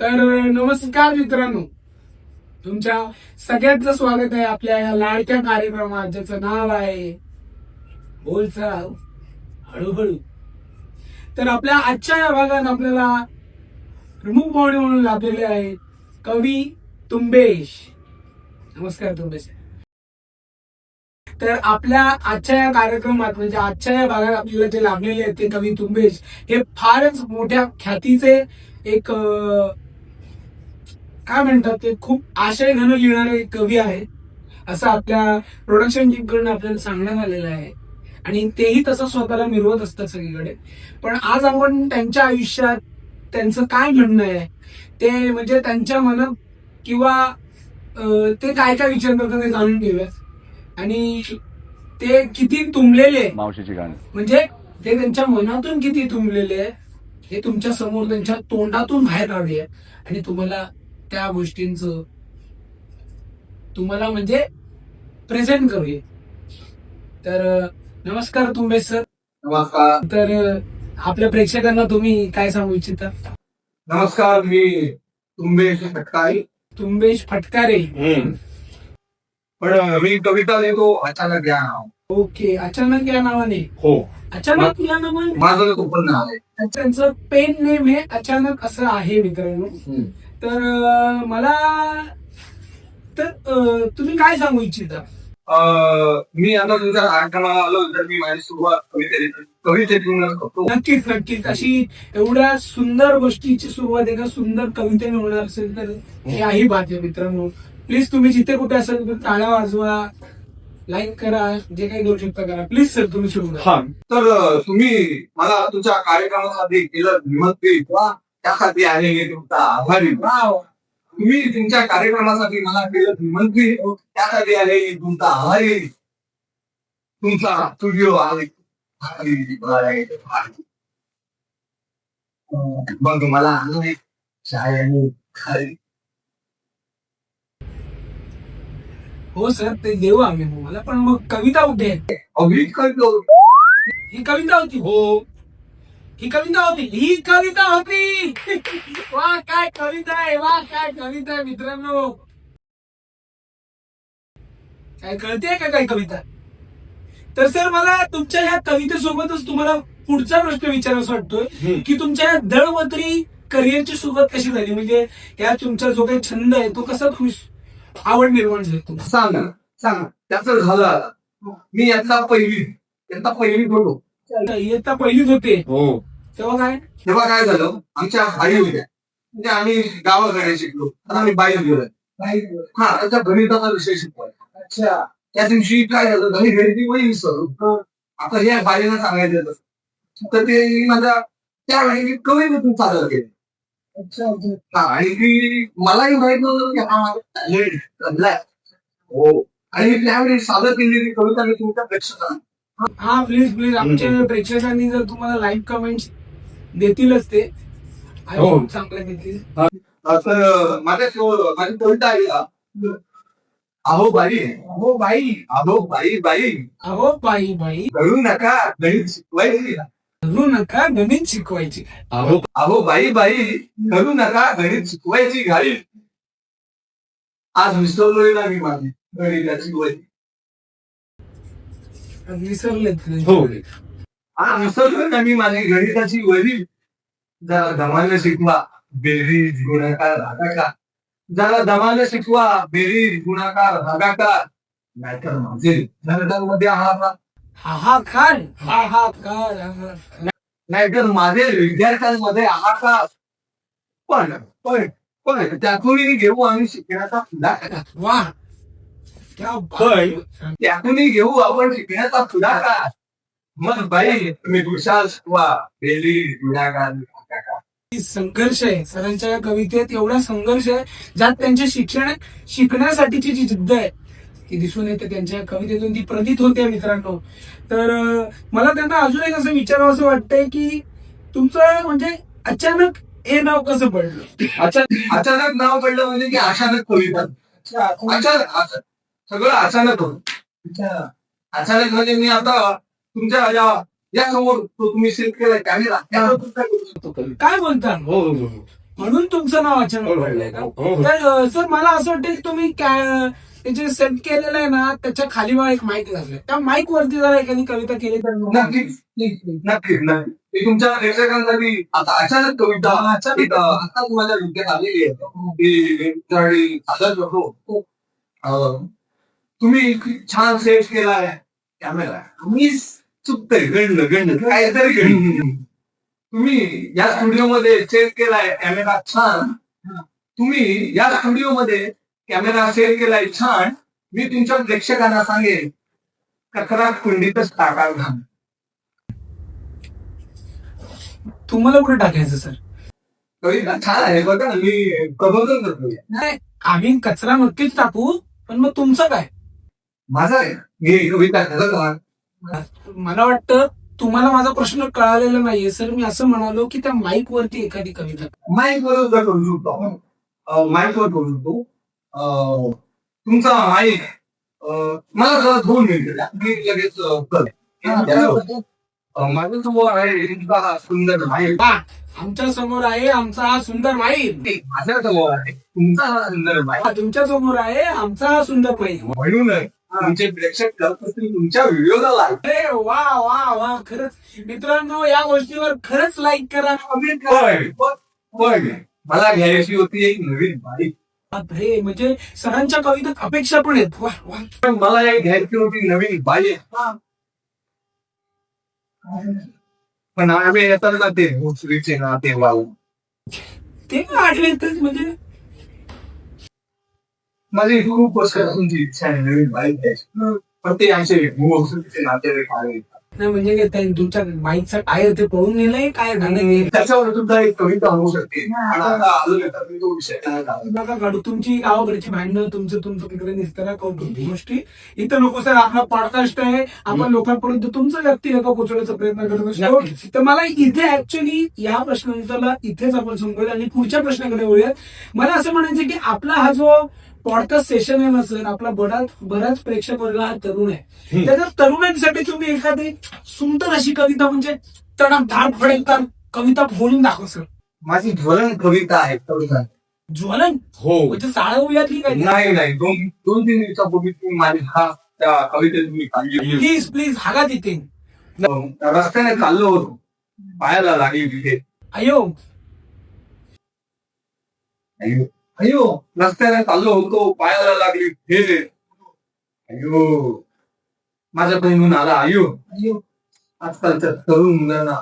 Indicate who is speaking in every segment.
Speaker 1: तर नमस्कार मित्रांनो. तुमच्या सगळ्यांचं स्वागत आहे आपल्या या लाडक्या कार्यक्रमात ज्याचं नाव आहे बोलचाल हळूहळू. तर आपल्या आजच्या या भागात आपल्याला प्रमुख पाहुणे म्हणून लाभलेले आहेत कवी तुंबेश. नमस्कार तुंबेश. तर आपल्या आजच्या या कार्यक्रमात म्हणजे आजच्या या भागात आपल्याला जे लाभलेले आहेत ते कवी तुंबेश हे फारच मोठ्या ख्यातीचे एक काय म्हणतात ते खूप आशय घन लिहिणारे एक कवी आहे. असं आपल्या प्रोडक्शन टीमकडून आपल्याला सांगण्यात आलेलं आहे. आणि तेही तसं स्वतःला मिरवत असतात सगळीकडे. पण आज आपण त्यांच्या आयुष्यात त्यांचं काय म्हणणं आहे ते म्हणजे त्यांच्या मनात किंवा ते काय काय विचार करतात ते जाणून घेऊयात. आणि ते किती तुंबलेले.
Speaker 2: मावशीची गाणी.
Speaker 1: म्हणजे ते त्यांच्या मनातून किती तुंबलेले आहे हे तुमच्यासमोर त्यांच्या तोंडातून बाहेर काढूया आणि तुम्हाला त्या गोष्टींचं तुम्हाला म्हणजे प्रेझेंट करूया. तर नमस्कार तुंबे सर
Speaker 3: नमस्कार.
Speaker 1: तर आपल्या प्रेक्षकांना तुम्ही काय सांगू इच्छिता?
Speaker 3: नमस्कार मी तुंबेश फटकाई
Speaker 1: तुंबेश फटकारे.
Speaker 3: पण मी कविता लिहितो अचानक या नाव
Speaker 1: ओके अचानक या नावाने?
Speaker 3: हो.
Speaker 1: अचानक या नावाने?
Speaker 3: माझं नाव आहे.
Speaker 1: त्यांचं पेन नेम हे अचानक असं आहे मित्रांनो. तर अं, मला तर अं, तुम्ही काय सांगू इच्छिता?
Speaker 3: अं, मी आता तुमच्या कार्यक्रमाला आलो तर मी माझी सुरुवात कविते कवितेतूनच करतो.
Speaker 1: नक्कीच नक्कीच. अशी एवढ्या सुंदर गोष्टीची सुरुवात एका सुंदर कवितेने होणार असेल तर हे आहे बात आहे मित्रांनो. प्लीज तुम्ही जिथे कुठे असेल टाळ्या वाजवा लाईक करा जे काही करू शकता करा. प्लीज सर तुम्ही सुरू करा
Speaker 3: तर तुम्ही मला तुमच्या कार्यक्रमासाठी केलं निमंत्रित त्यासाठी आहे मी तुमचा आभारी. तुम्ही तुमच्या कार्यक्रमासाठी मला केलं निमंत्रित त्यासाठी आहे मी तुमचा आभारी. तुमचा स्टुडिओ आहे. मग मला आणून चाय आणि खारी
Speaker 1: हो सर ते देऊ आम्ही तुम्हाला पण मग कविता कुठे आहे?
Speaker 3: अभी करतो
Speaker 1: ही कविता होती. हो. ही कविता होती. ही कविता होती. वा काय कविता आहे वा काय कविता आहे मित्रांनो. काय कळते का काय कविता? तर सर मला तुमच्या ह्या कवितेसोबतच तुम्हाला पुढचा प्रश्न विचारायचा वाटतोय की तुमच्या या दळमत्री करिअरची सुरुवात कशी झाली? म्हणजे या तुमचा जो काही छंद आहे तो कसा खुश आवड निर्माण झाली तुम्हाला
Speaker 3: सांग ना सांग त्याच झालं आता. मी याचा पहिली याचा पहिली बोललो.
Speaker 1: इयत्ता पहिलीच होते.
Speaker 3: हो.
Speaker 1: तेव्हा काय?
Speaker 3: तेव्हा काय झालं? आमच्या आई होत्या. म्हणजे आम्ही गावाकडे शिकलो. आता आम्ही बाहेर गेलो. हा त्याच्या गणिताचा विषय शिकवाय
Speaker 1: अच्छा.
Speaker 3: त्या दिवशी काय झालं? घरी गणिती वही विसरलो. आता हे बाईला सांगायचं होतं. तर ते माझ्या त्यावेळी मी सादर केले
Speaker 1: अच्छा अच्छा
Speaker 3: हा आणि ती मलाही माहीत नव्हतं की हा माझा talent आहे. हो. आणि त्यावेळी सादर केलेली कविता मी तुमच्या प्रेक्षकांना.
Speaker 1: हा प्लीज प्लीज आमच्या प्रेक्षकांनी जर तुम्हाला लाईक कमेंट देतीलच ते.
Speaker 3: हो.
Speaker 1: hope चांगलं देतील
Speaker 3: तर माझ्या माझी कविता आहे? अहो बाई.
Speaker 1: हो बाई.
Speaker 3: अहो बाई बाई.
Speaker 1: अहो बाई बाई.
Speaker 3: करू नका. गणित शिकवायची.
Speaker 1: करू नका गणित शिकवायची.
Speaker 3: अहो अहो बाई बाई करू नका गणित शिकवायची घाई. आज विसरलोय ना मी माझी गणिताची वही.
Speaker 1: विसरलेत
Speaker 3: हो. आज विसरलोय ना मी माझी गणिताची वही. जरा दमाने शिकवा बेरीज गुणाकार भागाकार जरा दमाने शिकवा बेरीज गुणाकार भागाकार नाहीतर माझे गणितांमध्ये आहार
Speaker 1: हाहाकार हाहाकार हाहाकार.
Speaker 3: नाहीतर माझे विद्यार्थ्यांमध्ये आहार पण पण पण त्यातूनही घेऊ आम्ही शिकण्याचा पुढाकार
Speaker 1: वा क्या बात.
Speaker 3: त्यातूनही घेऊ आपण शिकण्याचा पुढाकार मग बाई तुम्ही विशाल शिकवा बेली गुणाकार.
Speaker 1: किती संघर्ष आहे सरांच्या या कवितेत एवढा संघर्ष आहे ज्यात त्यांचे शिक्षण शिकण्यासाठीची जी जिद्द आहे ती दिसून येते त्यांच्या कवितेतून ती प्रतीत होते मित्रांनो. तर मला त्यांना अजून एक असं विचारावं असं वाटतंय की तुमचं म्हणजे अचानक हे नाव कसं पडलं?
Speaker 3: अचानक अचानक नाव पडलं म्हणजे की अचानक कविता अचानक. सगळं अचानक होत. अचानक म्हणजे मी आता तुमच्या या समोर तो तुम्ही सेट केलाय तुम्ही. काय
Speaker 1: बोलता?
Speaker 2: हो हो हो.
Speaker 1: म्हणून तुमचं नाव अचानक पडलंय का?
Speaker 2: हो, हो.
Speaker 1: तर सर मला असं वाटतं की तुम्ही जे सेट केलेलं आहे ना त्याच्याखाली मला एक माईक लागले. त्या माईक वरती जरा एखादी कविता केली तर
Speaker 3: नक्कीच. नक्कीच नक्की तुमच्या प्रेक्षकांसाठी आता अचानक कविता एक, अं, आता माझ्या डोक्यात आलेली आहे. सादर करतो. तुम्ही छान सेट केलाय. कॅमेरा मी चुकतंय गणलं गणलं काहीतरी गणलं तुम्ही या स्टुडिओ सेट केलाय कॅमेरा छान. तुम्ही या स्टुडिओ मध्ये कॅमेरा सेट केलाय छान. मी तुमच्या प्रेक्षकांना सांगेन कचरा कुंडीतच टाकाल घाल
Speaker 1: तुम्हाला कुठे टाकायचं सर?
Speaker 3: छान आहे बघा ना, मी प्रबोधन करतोय.
Speaker 1: नाही आम्ही कचरा नक्कीच टाकू पण मग तुमचं काय?
Speaker 3: माझा आहे. मी.
Speaker 1: मला वाटतं तुम्हाला माझा प्रश्न कळालेला नाहीये. सर मी असं म्हणालो की त्या माईक वरती एखादी कविता
Speaker 3: माईक वर सुद्धा करू शकतो आपण. माईक वर करू शकतो. अं, तुमचा माईक अं, मला जरा दोन मिनिट द्या. मी लगेच अं, करतो अं, माझ्यासमोर आहे हा सुंदर माईक
Speaker 1: आमच्यासमोर आहे आमचा हा सुंदर माईक
Speaker 3: माझ्यासमोर आहे तुमचा हा सुंदर माईक
Speaker 1: हा, तुमच्यासमोर आहे आमचा हा सुंदर माईक
Speaker 3: म्हणून तुमचे प्रेक्षक करत असतील तुमच्या व्हिडिओला लाईक
Speaker 1: अरे वा वा वा खरंच. मित्रांनो या गोष्टीवर खरंच लाईक करा.
Speaker 3: पण पण मला घ्यायची होती एक नवीन बाईक.
Speaker 1: बापरे म्हणजे सरांच्या कवितेत अपेक्षा पण आहेत. वा वा.
Speaker 3: पण मला एक घ्यायची होती नवीन बाईक. पण आम्ही येतात ना ते ना ते वाहू
Speaker 1: ते काय आठवत म्हणजे
Speaker 3: माझी खूप वर्षापासूनची इच्छा आहे नवीन बाईक घ्यायची. पण ते आमचे नातेवाईक आले.
Speaker 1: नाही म्हणजे काय त्या- तुमच्या बाईकचा टायर ते पळून नेलंय काय झालं?
Speaker 3: त्याच्यावर सुद्धा एक कविता होऊ शकते. मी तो विषय नाही काढत.
Speaker 1: नका काढू तुमची गावाकडची भांडणं तुमचं तुमचं तिकडे निसताना कौतुक गोष्टी. इथं नको सर आपला पॉडकास्ट आहे. आपण लोकांपर्यंत तुमचं व्यक्तिरेखा पोहोचवण्याचा प्रयत्न करत असतो तर मला इथे ऍक्च्युली या प्रश्नाला इथेच आपण संपवूया आणि पुढच्या प्रश्नाकडे वळूयात. मला असं म्हणायचं की आपला हा जो पॉडकास्ट सेशन आहे ना सर आपला बराच बराच प्रेक्षक वर्ग हा तरुण आहे. त्याच्या तरुणांसाठी तुम्ही एखादी सुंदर अशी कविता म्हणजे तडाम फडेल कविता बोलून दाखव सर.
Speaker 3: माझी ज्वलन कविता आहे कविता
Speaker 1: ज्वलन?
Speaker 2: हो.
Speaker 1: म्हणजे साळवूयातली काय?
Speaker 3: नाही नाही. दोन दोन तीन दिवसापूर्वी तुम्ही माझी हा त्या कवितेत तुम्ही काढली
Speaker 1: प्लीज प्लीज हागा तिथे.
Speaker 3: रस्त्याने चाललो होतो. पायाला लागली तिथे.
Speaker 1: अयो.
Speaker 3: अयो. अयो रस्त्याने चाललो होतो पायाला लागली. हे अयो. माझ्या बहिणून आला अयो. अयो. आजकालच्या तरुण मुलांना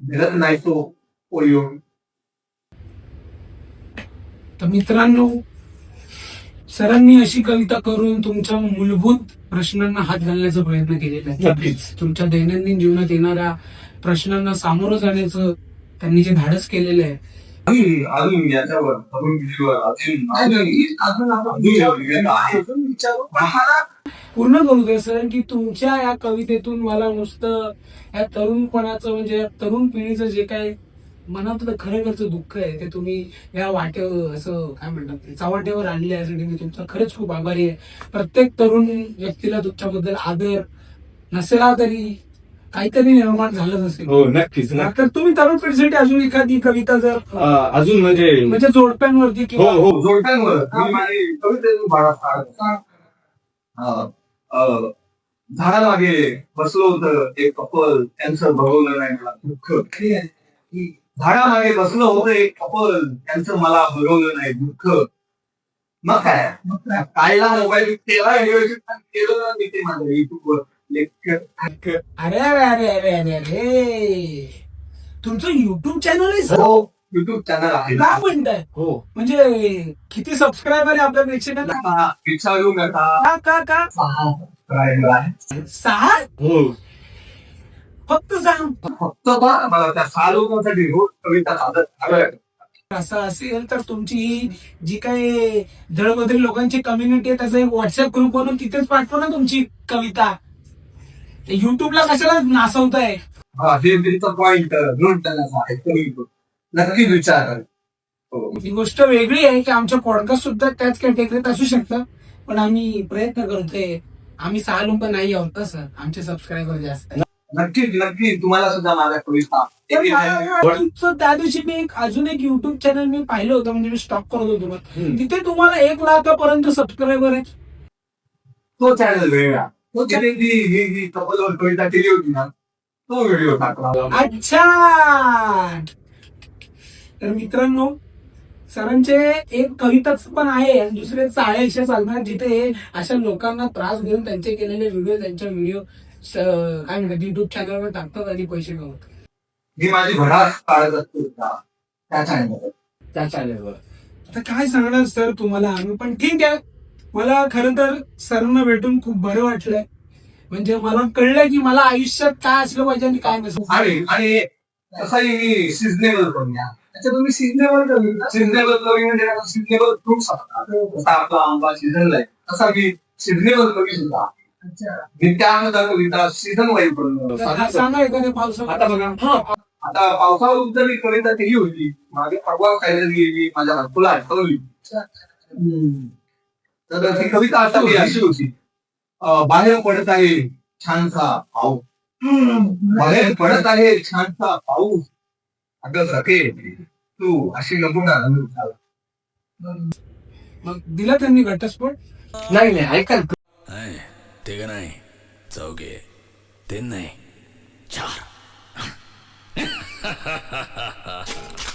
Speaker 3: मिळत नाही तो पोलिओ.
Speaker 1: तर मित्रांनो सरांनी अशी कविता करून तुमच्या मूलभूत प्रश्नांना हात घालण्याचा प्रयत्न केलेला आहे. तुमच्या दैनंदिन जीवनात येणाऱ्या प्रश्नांना सामोरं जाण्याचं त्यांनी जे धाडस केलेलं आहे
Speaker 3: अजून अजून याच्यावर तरुण विषयावर अजून अजून अजून अजून आहे. पण मला
Speaker 1: पूर्ण करू दे सर की तुमच्या या कवितेतून मला नुसतं या तरुणपणाचं म्हणजे या तरुण पिढीचं जे काय मनातलं खरेखरचं दुःख आहे ते तुम्ही या वाटेवर असं काय म्हणतात चावाट्यावर आणले यासाठी मी तुमचा खरंच खूप आभारी आहे प्रत्येक तरुण व्यक्तीला तुमच्याबद्दल आदर नसेला तरी काहीतरी निर्माण झालंच असेल
Speaker 2: हो नक्कीच नक्की.
Speaker 1: तर तुम्ही तरुण पिढीसाठी अजून एखादी कविता जर
Speaker 2: अजून म्हणजे
Speaker 1: म्हणजे जोडप्यांवरती
Speaker 2: हो
Speaker 1: किंवा
Speaker 2: हो
Speaker 3: जोडप्यांवर मी माझी कवितेतून बाळा काढतो. अं, अं, झाडामागे बसलो होतं एक कपल त्यांचं बघवलं नाही मला दुःख झाडामागे बसलो होतं एक कपल त्यांचं मला बघवलं नाही दुःख मग काय मग काय? कायला मोबाईल केला केलं ना मी ते माझ्या युट्यूबवर
Speaker 1: अरे अरे अरे अरे अरे अरे. तुमचं युट्यूब चॅनल आहे
Speaker 3: हो युट्यूब चॅनल आहे.
Speaker 1: काय म्हणताय
Speaker 2: हो.
Speaker 1: म्हणजे किती सबस्क्रायबर आहे आपल्या प्रेक्षकांना?
Speaker 3: नका
Speaker 1: का का का?
Speaker 3: सहा subscriber आहे.
Speaker 1: सहा?
Speaker 2: हो.
Speaker 1: फक्त सहा?
Speaker 3: फक्त बा मला त्या सहा लोकांसाठी रोज कविता सादर कराव्या.
Speaker 1: असं असेल तर तुमची ही जी काही दळबद्री लोकांची कम्युनिटी आहे त्याचा एक व्हॉट्सअप ग्रुप बनवून तिथेच पाठवा ना तुमची कविता. युट्यूबला कशाला नासवताय?
Speaker 3: हा हे पॉइंट आहे नक्की विचार. हो.
Speaker 1: ही गोष्ट वेगळी आहे की आमच्या पॉडकास्ट सुद्धा त्याच कॅटेगरीत असू शकतं पण आम्ही प्रयत्न करतोय. आम्ही सहा लोक नाही आहोत सर आमचे सबस्क्रायबर जास्त आहे
Speaker 3: नक्कीच नक्की. तुम्हाला सुद्धा
Speaker 1: तुमचं त्या दिवशी मी एक अजून एक युट्यूब चॅनल मी पाहिलं होतं म्हणजे मी स्टॉप करत होतो. तिथे तुम्हाला एक लाखापर्यंत सबस्क्रायबर आहेत.
Speaker 3: तो चॅनल वेगळा. तो चॅनल जी ही जी कपलवर कविता केली होती ना। तो व्हिडिओ टाकला
Speaker 1: अच्छा। तर मित्रांनो सरांचे एक कविताच पण आहे आणि दुसरे चाळे असे चालणार जिथे अशा लोकांना त्रास देऊन त्यांचे केलेले व्हिडिओ त्यांच्या व्हिडिओ काय म्हणतात युट्यूब चॅनलवर टाकतात आणि पैसे कमवतात.
Speaker 3: मी माझी भडास काढत असतो त्या चॅनलवर
Speaker 1: त्या चॅनलवर आता काय सांगणार सर तुम्हाला? आम्ही पण ठीक आहे. मला खरं तर सरांना भेटून खूप बरं वाटलंय. म्हणजे मला कळलं की मला आयुष्यात काय असलं पाहिजे आणि काय नसलं
Speaker 3: आणि आणि तसाही सिजनेबल तुम्ही सिजनेबल सिजनेबल कवी म्हणजे सिजनेबल फ्रुट्स असतात जसा आपला आंबा सीझनला आहे तसा मी सिजनेबल कवी सुद्धा मी त्यानंतर कविता सीझन वाईज
Speaker 1: सांगा एखाद्या
Speaker 2: आता बघा. हा.
Speaker 3: आता पावसाबद्दल एक कविता केली होती. मागे परवा काहीतरी गेली माझ्या हातूला आठवली. तर ती कविता आता मी अशी होती. बाहेर पडत आहे छानसा पाऊस. बाहेर पडत आहे छानसा पाऊस. अगं सखे तू अशी नको ना. रंग उठाला.
Speaker 1: मग दिला त्यांनी घटस्फोट?
Speaker 2: नाही नाही ऐका
Speaker 4: ते का नाही? चौघे. तीन नाही. चार.